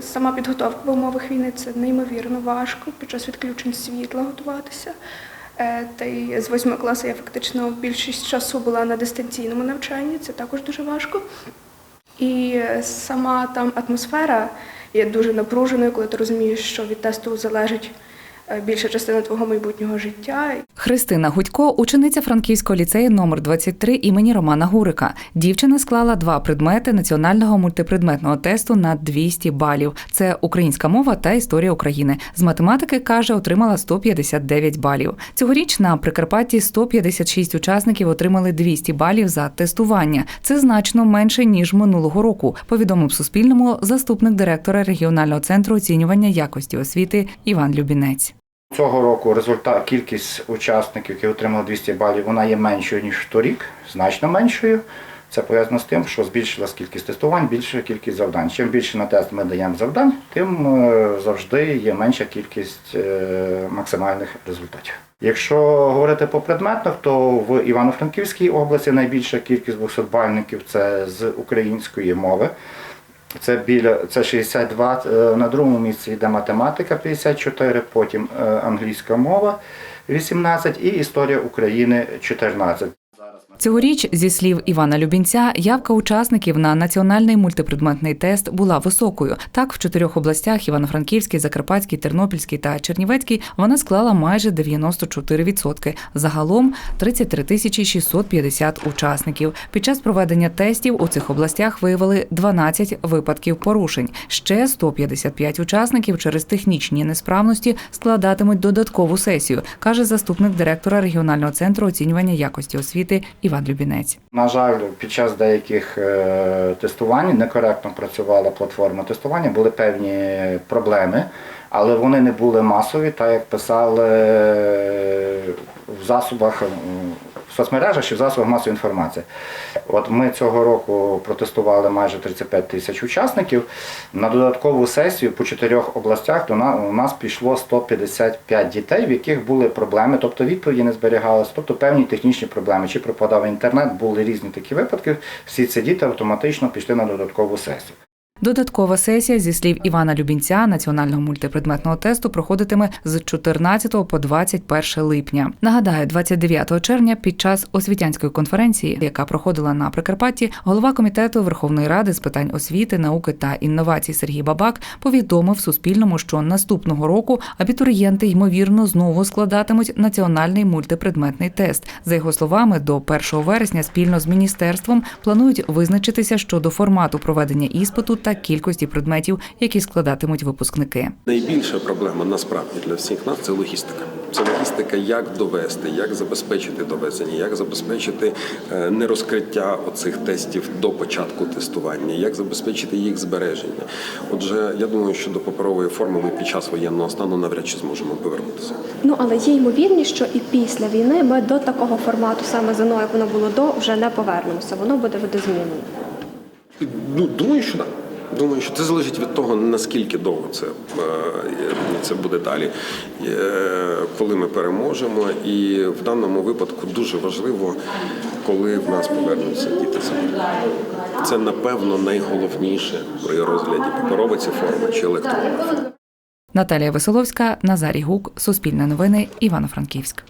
Сама підготовка в умовах війни це неймовірно важко. Під час відключень світла готуватися. Е, Та й з восьмого класу я фактично більшість часу була на дистанційному навчанні, це також дуже важко. І сама там атмосфера є дуже напруженою, коли ти розумієш, що від тесту залежить більша частина твого майбутнього життя. Христина Гудько, учениця Франківського ліцею номер 23 імені Романа Гурика. Дівчина склала два предмети національного мультипредметного тесту на 200 балів. Це українська мова та історія України. З математики каже, отримала 159 балів. Цьогоріч на Прикарпатті 156 учасників отримали 200 балів за тестування. Це значно менше ніж минулого року. Повідомив Суспільному заступник директора регіонального центру оцінювання якості освіти Іван Любінець. Цього року результат, кількість учасників, які отримали 200 балів, вона є меншою, ніж торік, значно меншою. Це пов'язано з тим, що збільшилась кількість тестувань, більша кількість завдань. Чим більше на тест ми даємо завдань, тим е, завжди є менша кількість е, максимальних результатів. Якщо говорити по предметах, то в Івано-Франківській області найбільша кількість 200-бальників це з української мови. Це біля це 62, е, на другому місці йде математика 54, потім е, англійська мова 18 і історія України 14. Цьогоріч, зі слів Івана Любінця, явка учасників на національний мультипредметний тест була високою. Так, в чотирьох областях Івано-Франківській, Закарпатській, Тернопільській та Чернівецькій вона склала майже 94%. Загалом 33 тисячі 650 учасників. Під час проведення тестів у цих областях виявили 12 випадків порушень. Ще 155 учасників через технічні несправності складатимуть додаткову сесію, каже заступник директора регіонального центру оцінювання якості освіти Іван Любінець. На жаль, під час деяких е, тестувань некоректно працювала платформа тестування, були певні проблеми, але вони не були масові, так як писали е, в засобах в соцмережах чи в засобах масової інформації. От ми цього року протестували майже 35 тисяч учасників. На додаткову сесію по чотирьох областях до нас, у нас пішло 155 дітей, в яких були проблеми, тобто відповіді не зберігалися, тобто певні технічні проблеми. Чи пропадав інтернет, були різні такі випадки. Всі ці діти автоматично пішли на додаткову сесію. Додаткова сесія, зі слів Івана Любінця, національного мультипредметного тесту проходитиме з 14 по 21 липня. Нагадаю, 29 червня під час освітянської конференції, яка проходила на Прикарпатті, голова комітету Верховної Ради з питань освіти, науки та інновацій Сергій Бабак повідомив Суспільному, що наступного року абітурієнти ймовірно знову складатимуть національний мультипредметний тест. За його словами, до 1 вересня спільно з міністерством планують визначитися щодо формату проведення іспиту та кількості предметів, які складатимуть випускники. Найбільша проблема насправді для всіх нас це логістика. Це логістика, як довести, як забезпечити довезення, як забезпечити е, нерозкриття оцих тестів до початку тестування, як забезпечити їх збереження. Отже, я думаю, що до паперової форми ми під час воєнного стану навряд чи зможемо повернутися. Ну але є ймовірність, що і після війни ми до такого формату, саме ЗНО, як воно було до, вже не повернемося. Воно буде видозмінено. Ну, думаю, що так. Думаю, що це залежить від того, наскільки довго це, е, це буде далі, е, коли ми переможемо. І в даному випадку дуже важливо, коли в нас повернуться діти з війни. Це напевно найголовніше при розгляді паперової ці форми чи електронної. Наталія Веселовська, Назарій Гук, Суспільне новини, Івано-Франківськ.